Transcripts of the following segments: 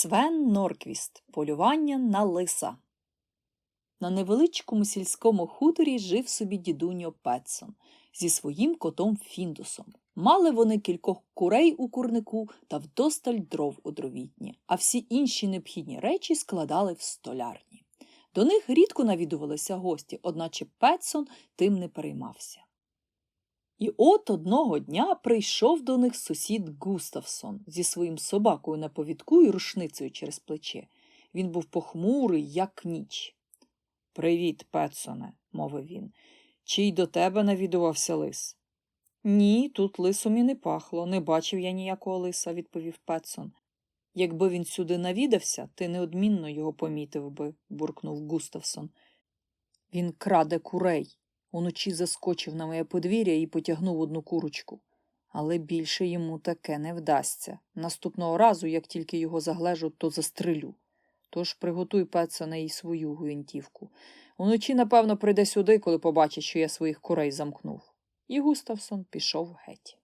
Свен Норквіст. Полювання на лиса. На невеличкому сільському хуторі жив собі дідуньо Петсон зі своїм котом Фіндусом. Мали вони кількох курей у курнику та вдосталь дров у дровітні, а всі інші необхідні речі складали в столярні. До них рідко навідувалися гості, одначе Петсон тим не переймався. І от одного дня прийшов до них сусід Густавсон зі своїм собакою на повідку і рушницею через плече. Він був похмурий, як ніч. Привіт, Петсоне, мовив він. Чи й до тебе навідувався лис? Ні, тут лисом і не пахло, не бачив я ніякого лиса, відповів Петсон. Якби він сюди навідався, ти неодмінно його помітив би, буркнув Густавсон. Він краде курей. Уночі заскочив на моє подвір'я і потягнув одну курочку. Але більше йому таке не вдасться. Наступного разу, як тільки його заглежу, то застрелю. Тож приготуй Петсона і свою гвинтівку. Уночі, напевно, прийде сюди, коли побачить, що я своїх курей замкнув. І Густавсон пішов геть.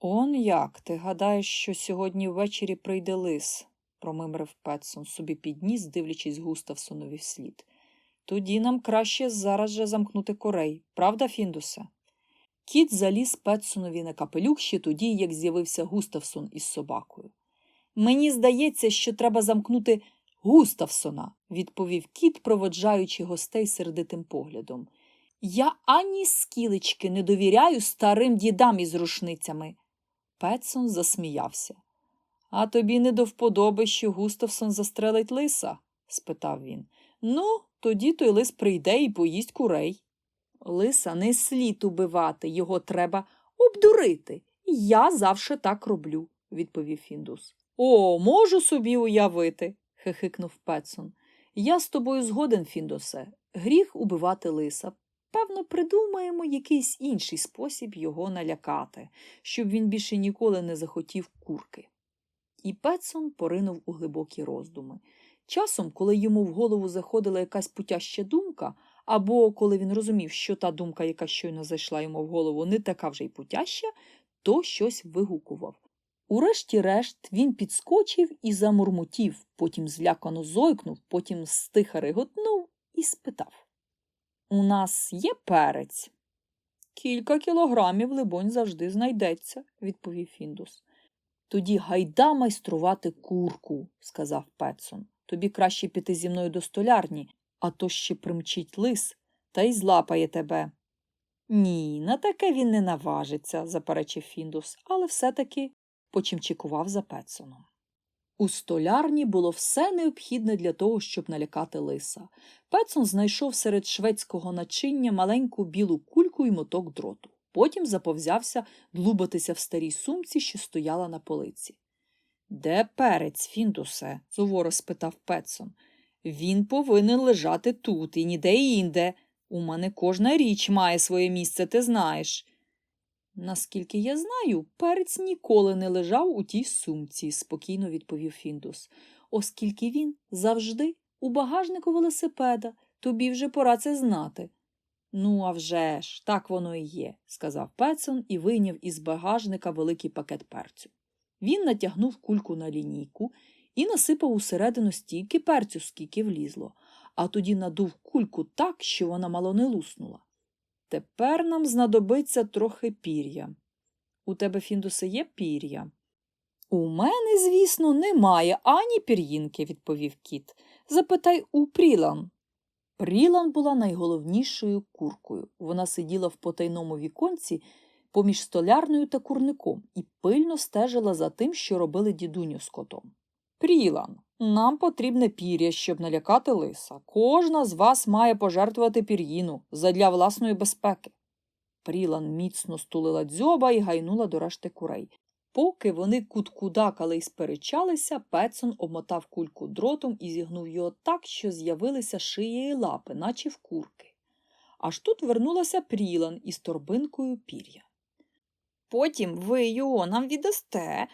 Он як? Ти гадаєш, що сьогодні ввечері прийде лис, промимрив Петсон собі підніс, дивлячись Густавсонові вслід. Тоді нам краще зараз же замкнути курей, правда, Фіндусе? Кіт заліз Петсонові на капелюх ще тоді, як з'явився Густавсон із собакою. Мені здається, що треба замкнути Густавсона, відповів кіт, проводжаючи гостей сердитим поглядом. Я ані скілечки не довіряю старим дідам із рушницями. Петсон засміявся. А тобі не до вподоби, що Густавсон застрелить лиса? спитав він. Ну, тоді той лис прийде і поїсть курей. Лиса не слід убивати, його треба обдурити. Я завше так роблю, відповів Фіндус. О, можу собі уявити, хихикнув Петсон. Я з тобою згоден, Фіндусе. Гріх убивати лиса. Певно, придумаємо якийсь інший спосіб його налякати, щоб він більше ніколи не захотів курки. І Петсон поринув у глибокі роздуми. Часом, коли йому в голову заходила якась путяща думка, або коли він розумів, що та думка, яка щойно зайшла йому в голову, не така вже й путяща, то щось вигукував. Урешті-решт він підскочив і замурмотів, потім злякано зойкнув, потім стиха реготнув і спитав У нас є перець? Кілька кілограмів, либонь, завжди знайдеться, відповів Фіндус. Тоді гайда майструвати курку, сказав Петсон. Тобі краще піти зі мною до столярні, а то ще примчить лис та й злапає тебе. Ні, на таке він не наважиться, заперечив Фіндус, але все-таки почимчикував за Петсоном. У столярні було все необхідне для того, щоб налякати лиса. Петсон знайшов серед шведського начиння маленьку білу кульку і моток дроту. Потім заповзявся длубатися в старій сумці, що стояла на полиці. Де перець, Фіндусе? суворо спитав Петсон. Він повинен лежати тут і ніде інде. У мене кожна річ має своє місце, ти знаєш. Наскільки я знаю, перець ніколи не лежав у тій сумці, спокійно відповів Фіндус, оскільки він завжди у багажнику велосипеда, тобі вже пора це знати. Ну, а вже ж, так воно і є, сказав Петсон і вийняв із багажника великий пакет перцю. Він натягнув кульку на лінійку і насипав усередину стільки перцю, скільки влізло, а тоді надув кульку так, що вона мало не луснула. Тепер нам знадобиться трохи пір'я. У тебе, Фіндусе, є пір'я? У мене, звісно, немає ані пір'їнки, відповів кіт. Запитай у Прілан. Прілан була найголовнішою куркою. Вона сиділа в потайному віконці поміж столярною та курником і пильно стежила за тим, що робили дідуню з котом. Прілан, нам потрібне пір'я, щоб налякати лиса. Кожна з вас має пожертвувати пір'їну задля власної безпеки. Прілан міцно стулила дзьоба і гайнула до решти курей. Поки вони куткудакали й сперечалися, Петсон обмотав кульку дротом і зігнув його так, що з'явилися шиї і лапи, наче в курки. Аж тут вернулася Прілан із торбинкою пір'я. Потім ви його нам віддасте,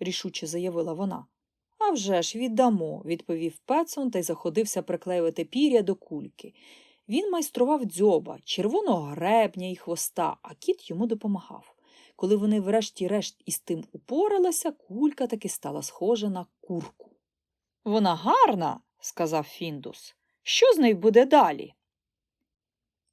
рішуче заявила вона. «А вже ж віддамо, відповів Петсон та й заходився приклеювати пір'я до кульки. Він майстрував дзьоба, червоного гребня і хвоста, а кіт йому допомагав. Коли вони врешті-решт із тим упоралися, кулька таки стала схожа на курку. Вона гарна, сказав Фіндус. Що з нею буде далі?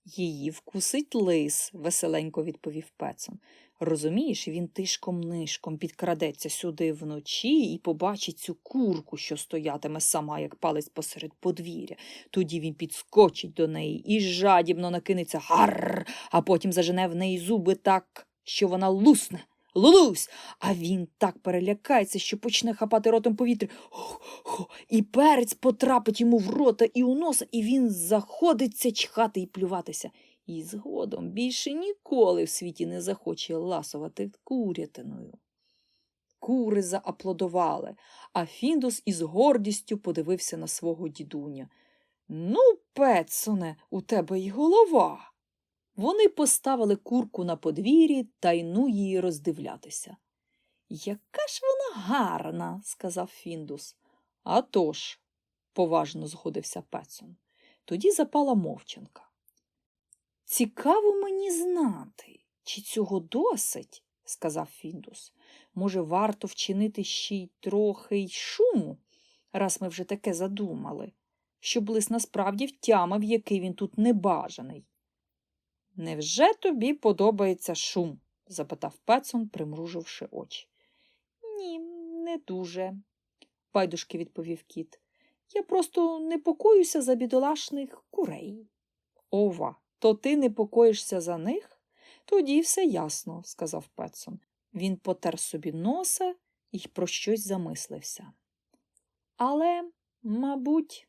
Її вкусить лис, веселенько відповів Пецон. Розумієш, він тишком-нишком підкрадеться сюди вночі і побачить цю курку, що стоятиме сама, як палець посеред подвір'я. Тоді він підскочить до неї і жадібно накинеться гарр, а потім зажене в неї зуби так, що вона лусне. Лулусь! А він так перелякається, що почне хапати ротом повітря. Хо-хо, і перець потрапить йому в рота і у носа, і він заходиться чхати і плюватися. І згодом більше ніколи в світі не захоче ласувати курятиною. Кури зааплодували, а Фіндус із гордістю подивився на свого дідуня. Ну, Петсоне, у тебе й голова. Вони поставили курку на подвір'ї та й ну її роздивлятися. Яка ж вона гарна, сказав Фіндус. «А тож», – поважно згодився Петсон. Тоді запала мовчанка. Цікаво мені знати, чи цього досить, сказав Фіндус. Може, варто вчинити ще й трохи й шуму, раз ми вже таке задумали, щоб лис насправді втямив, який він тут небажаний. Невже тобі подобається шум? запитав Петсон, примруживши очі. Ні, не дуже, байдужки відповів кіт. Я просто непокоюся за бідолашних курей. Ова, то ти непокоїшся за них? Тоді все ясно, сказав Петсон. Він потер собі носа і про щось замислився. Але, мабуть,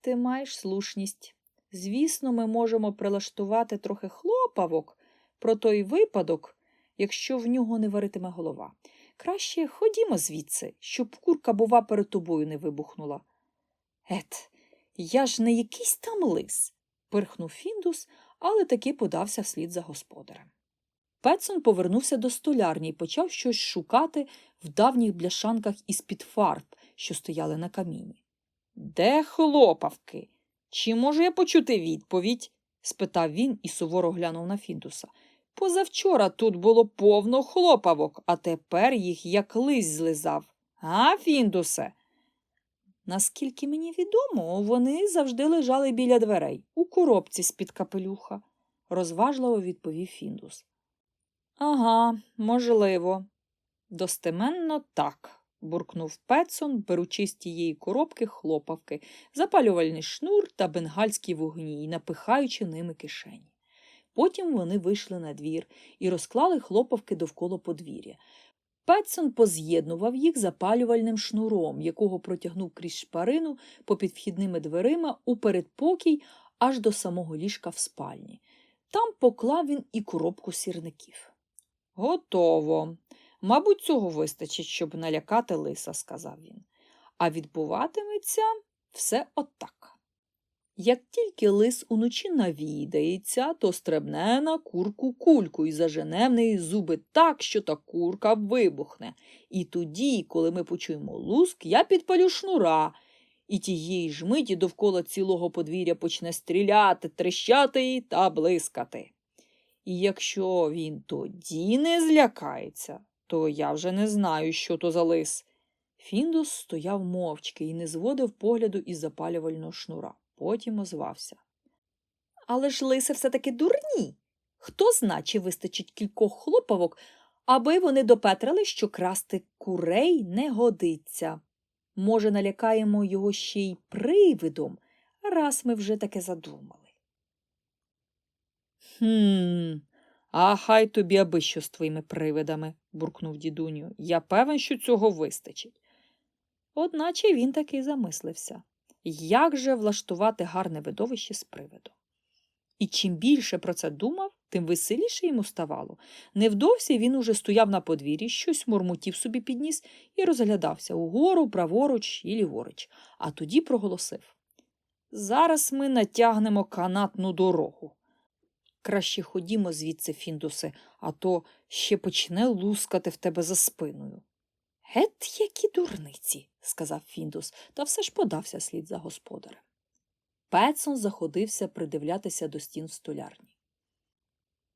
ти маєш слушність. Звісно, ми можемо прилаштувати трохи хлопавок про той випадок, якщо в нього не варитиме голова. Краще ходімо звідси, щоб курка, бува, перед тобою не вибухнула. Ет, я ж не якийсь там лис, пирхнув Фіндус, але таки подався вслід за господарем. Петсон повернувся до столярні і почав щось шукати в давніх бляшанках із-під фарб, що стояли на каміні. Де хлопавки? Чи можу я почути відповідь? спитав він і суворо глянув на Фіндуса. Позавчора тут було повно хлопавок, а тепер їх як лись злизав. А, Фіндусе? Наскільки мені відомо, вони завжди лежали біля дверей, у коробці з-під капелюха, розважливо відповів Фіндус. Ага, можливо. Достеменно так буркнув Петсон, беручи з тієї коробки хлопавки, запалювальний шнур та бенгальські вогні і напихаючи ними кишені. Потім вони вийшли на двір і розклали хлопавки довкола подвір'я. Петсон поз'єднував їх запалювальним шнуром, якого протягнув крізь шпарину попід вхідними дверима у передпокій аж до самого ліжка в спальні. Там поклав він і коробку сірників. Готово. Мабуть, цього вистачить, щоб налякати лиса, сказав він. А відбуватиметься все отак. Як тільки лис уночі навідається, то стрибне на курку кульку і зажене в неї зуби так, що та курка вибухне. І тоді, коли ми почуємо луск, я підпалю шнура, і тієї ж миті довкола цілого подвір'я почне стріляти, трещати та блискати. І якщо він тоді не злякається, то я вже не знаю, що то за лис. Фіндус стояв мовчки і не зводив погляду із запалювального шнура. Потім озвався. Але ж лиси все таки дурні. Хто зна, чи вистачить кількох хлопавок, аби вони допетрили, що красти курей не годиться. Може, налякаємо його ще й привидом, раз ми вже таке задумали. Хм, а хай тобі аби що з твоїми привидами, буркнув дідуню. Я певен, що цього вистачить. Одначе він таки замислився як же влаштувати гарне видовище з привидом. І чим більше про це думав, тим веселіше йому ставало. Невдовзі він уже стояв на подвір'ї, щось мурмутів собі підніс і розглядався угору, праворуч і ліворуч, а тоді проголосив Зараз ми натягнемо канатну дорогу. Краще ходімо звідси, Фіндусе, а то ще почне лускати в тебе за спиною. Гет, які дурниці, сказав Фіндус, та все ж подався слід за господарем. Петсон заходився придивлятися до стін в столярні.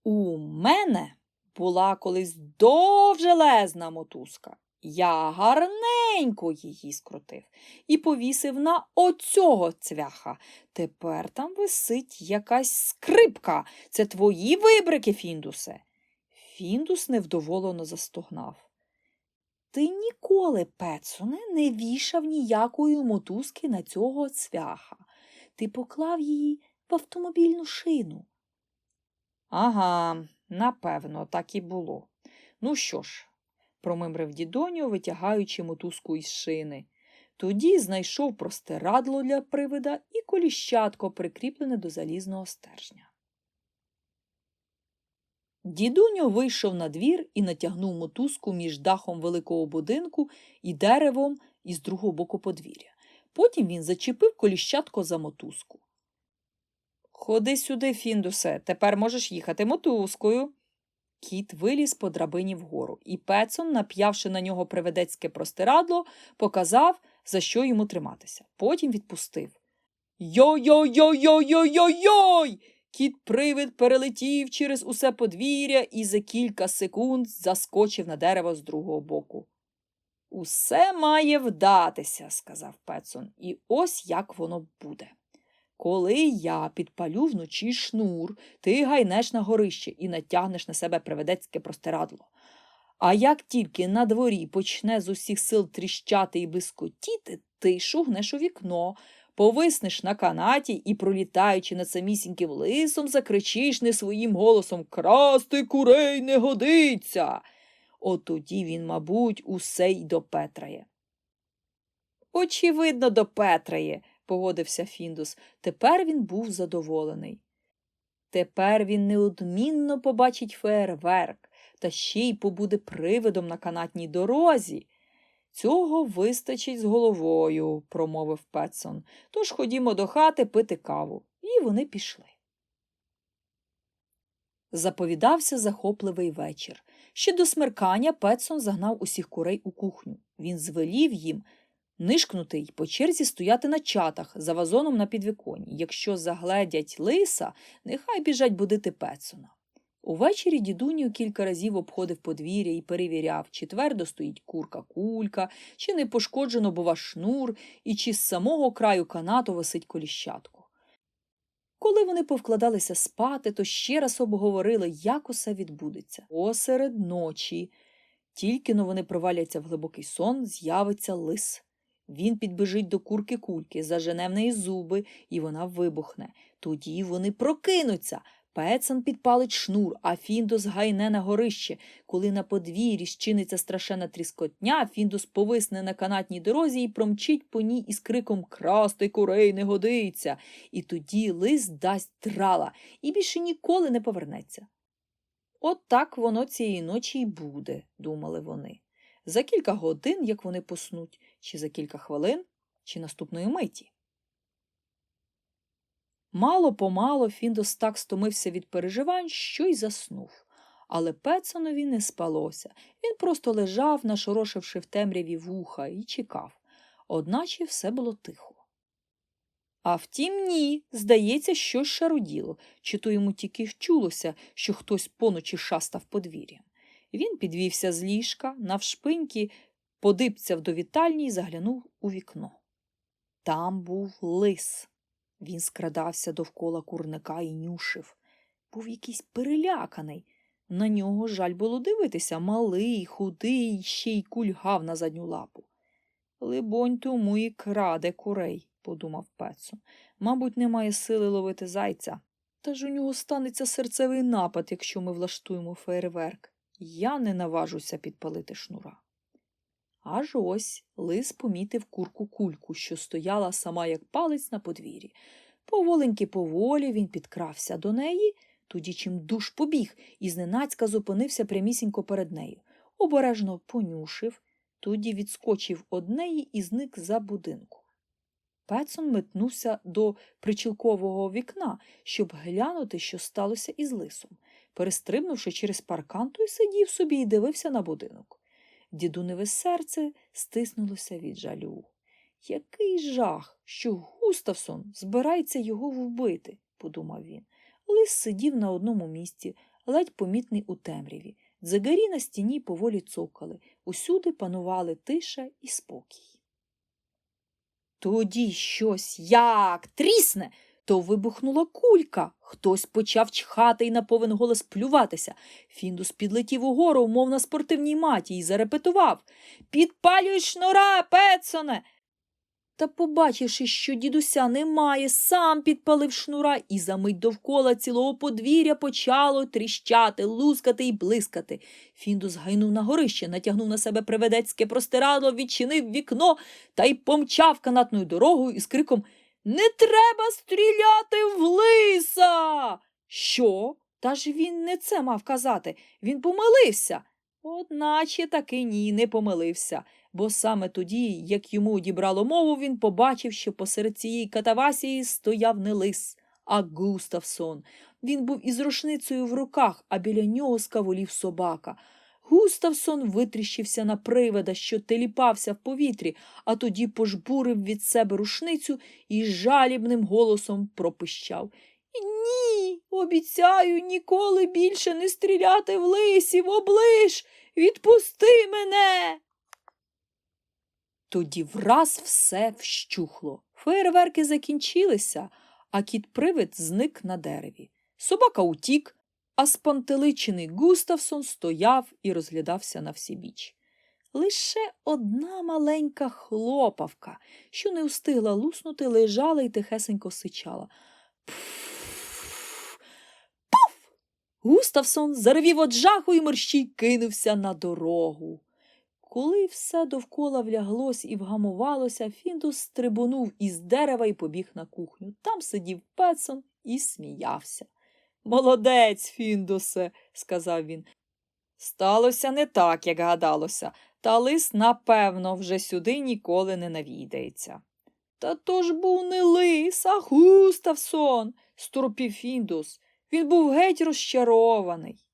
У мене була колись довжелезна мотузка. Я гарненько її скрутив і повісив на оцього цвяха. Тепер там висить якась скрипка. Це твої вибрики, Фіндусе. Фіндус невдоволено застогнав. Ти ніколи, Петсоне, не вішав ніякої мотузки на цього цвяха. Ти поклав її в автомобільну шину. Ага, напевно, так і було. Ну що ж, промимрив дідоню, витягаючи мотузку із шини. Тоді знайшов простирадло для привида і коліщатко, прикріплене до залізного стержня. Дідуньо вийшов на двір і натягнув мотузку між дахом великого будинку і деревом із другого боку подвір'я. Потім він зачепив коліщатко за мотузку. Ходи сюди, Фіндусе, тепер можеш їхати мотузкою. Кіт виліз по драбині вгору, і Пецон, нап'явши на нього приведецьке простирадло, показав, за що йому триматися. Потім відпустив. Йой-йой-йой-йой-йой-йой! Кіт-привид перелетів через усе подвір'я і за кілька секунд заскочив на дерево з другого боку. Усе має вдатися, сказав Петсон, і ось як воно буде. Коли я підпалю вночі шнур, ти гайнеш на горище і натягнеш на себе приведецьке простирадло. А як тільки на дворі почне з усіх сил тріщати і блискотіти, ти шугнеш у вікно, повиснеш на канаті і, пролітаючи над самісіньким лисом, закричиш не своїм голосом Красти курей не годиться. От тоді він, мабуть, усе й допетрає. Очевидно, допетрає, погодився Фіндус. Тепер він був задоволений. Тепер він неодмінно побачить феєрверк та ще й побуде привидом на канатній дорозі. Цього вистачить з головою, промовив Петсон. Тож ходімо до хати пити каву. І вони пішли. Заповідався захопливий вечір. Ще до смеркання Петсон загнав усіх курей у кухню. Він звелів їм нишкнути й по черзі стояти на чатах за вазоном на підвіконі. Якщо загледять лиса, нехай біжать будити Петсона. Увечері дідуню кілька разів обходив подвір'я і перевіряв, чи твердо стоїть курка кулька, чи не пошкоджено, бува, шнур, і чи з самого краю канату висить коліщатко. Коли вони повкладалися спати, то ще раз обговорили, як усе відбудеться. Осеред ночі. Тільки но вони проваляться в глибокий сон, з'явиться лис. Він підбежить до курки кульки, зажене в неї зуби, і вона вибухне. Тоді вони прокинуться. Пецан підпалить шнур, а Фіндус гайне на горище. Коли на подвір'ї щиниться страшенна тріскотня, Фіндус повисне на канатній дорозі і промчить по ній із криком Красти курей не годиться. І тоді лис дасть драла і більше ніколи не повернеться. От так воно цієї ночі й буде, думали вони. За кілька годин, як вони поснуть, чи за кілька хвилин, чи наступної миті. Мало помало Фіндос так стомився від переживань, що й заснув. Але Петсонові не спалося. Він просто лежав, нашорошивши в темряві вуха, і чекав. Одначе все було тихо. А втім, ні, здається, щось шаруділо, чи то йому тільки чулося, що хтось поночі шастав подвір'ям. Він підвівся з ліжка, навшпиньки, подибцяв до вітальні і заглянув у вікно. Там був лис. Він скрадався довкола курника і нюшив. Був якийсь переляканий. На нього жаль було дивитися малий, худий, ще й кульгав на задню лапу. Либонь, тому і краде курей, подумав Петсон. Мабуть, немає сили ловити зайця. Та ж у нього станеться серцевий напад, якщо ми влаштуємо фейерверк. Я не наважуся підпалити шнура. Аж ось лис помітив курку кульку, що стояла сама як палець на подвір'ї. Поволеньки поволі він підкрався до неї, тоді чим душ побіг і зненацька зупинився прямісінько перед нею. Обережно понюшив, тоді відскочив од неї і зник за будинку. Петсон метнувся до причілкового вікна, щоб глянути, що сталося із лисом. Перестрибнувши через паркан, той сидів собі і дивився на будинок. Дідуневе серце стиснулося від жалю. Який жах, що Густавсон збирається його вбити, подумав він. Лис сидів на одному місці, ледь помітний у темряві. Дзигарі на стіні поволі цокали, усюди панували тиша і спокій. Тоді щось як трісне, то вибухнула кулька. Хтось почав чхати і на повен голос плюватися. Фіндус підлетів угору, мов на спортивній маті, і зарепетував Підпалюй шнура, Петсоне. Та, побачивши, що дідуся немає, сам підпалив шнура, і за мить довкола цілого подвір'я почало тріщати, лускати і блискати. Фіндус гайнув на горище, натягнув на себе приведецьке простирадло, відчинив вікно та й помчав канатною дорогою із криком Не треба стріляти в лиса. Що? Та ж він не це мав казати. Він помилився. Одначе таки ні, не помилився бо саме тоді, як йому одібрало мову, він побачив, що посеред цієї катавасії стояв не лис, а Густавсон. Він був із рушницею в руках, а біля нього скаволів собака. Густавсон витріщився на привида, що теліпався в повітрі, а тоді пожбурив від себе рушницю і жалібним голосом пропищав. Ні, обіцяю ніколи більше не стріляти в лисів, оближ, відпусти мене. Тоді враз все вщухло. Феєрверки закінчилися, а кіт-привид зник на дереві. Собака утік, а спантеличений Густавсон стояв і розглядався на всібіч. Лише одна маленька хлопавка, що не встигла луснути, лежала і тихесенько сичала. Пф! Пуф! Густавсон заревів од жаху і мерщій кинувся на дорогу. Коли все довкола вляглось і вгамувалося, Фіндус стрибунув із дерева і побіг на кухню. Там сидів Петсон і сміявся. Молодець, Фіндусе, сказав він. Сталося не так, як гадалося, та лис, напевно, вже сюди ніколи не навідається. Та то ж був не лис, а Густавсон, стурпів Фіндус. Він був геть розчарований.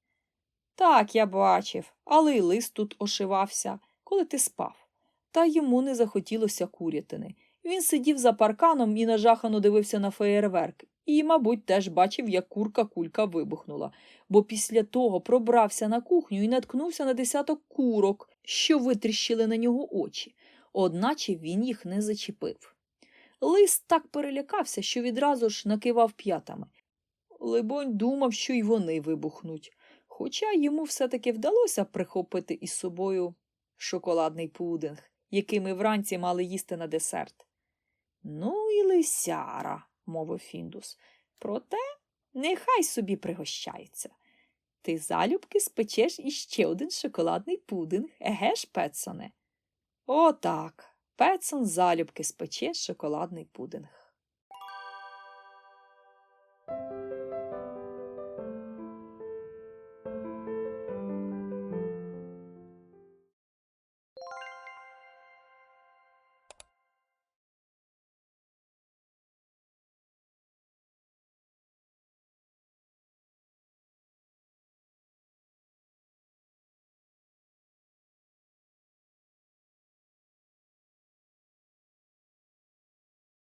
Так, я бачив, але й лис тут ошивався коли ти спав. Та йому не захотілося курятини. Він сидів за парканом і нажахано дивився на феєрверк, і, мабуть, теж бачив, як курка кулька вибухнула, бо після того пробрався на кухню і наткнувся на десяток курок, що витріщили на нього очі, одначе він їх не зачепив. Лис так перелякався, що відразу ж накивав п'ятами. Либонь думав, що й вони вибухнуть, хоча йому все таки вдалося прихопити із собою шоколадний пудинг, який ми вранці мали їсти на десерт. Ну і лисяра, мовив Фіндус. Проте нехай собі пригощається. Ти залюбки спечеш іще один шоколадний пудинг, еге ж, Петсоне? Отак. Петсон залюбки спече шоколадний пудинг.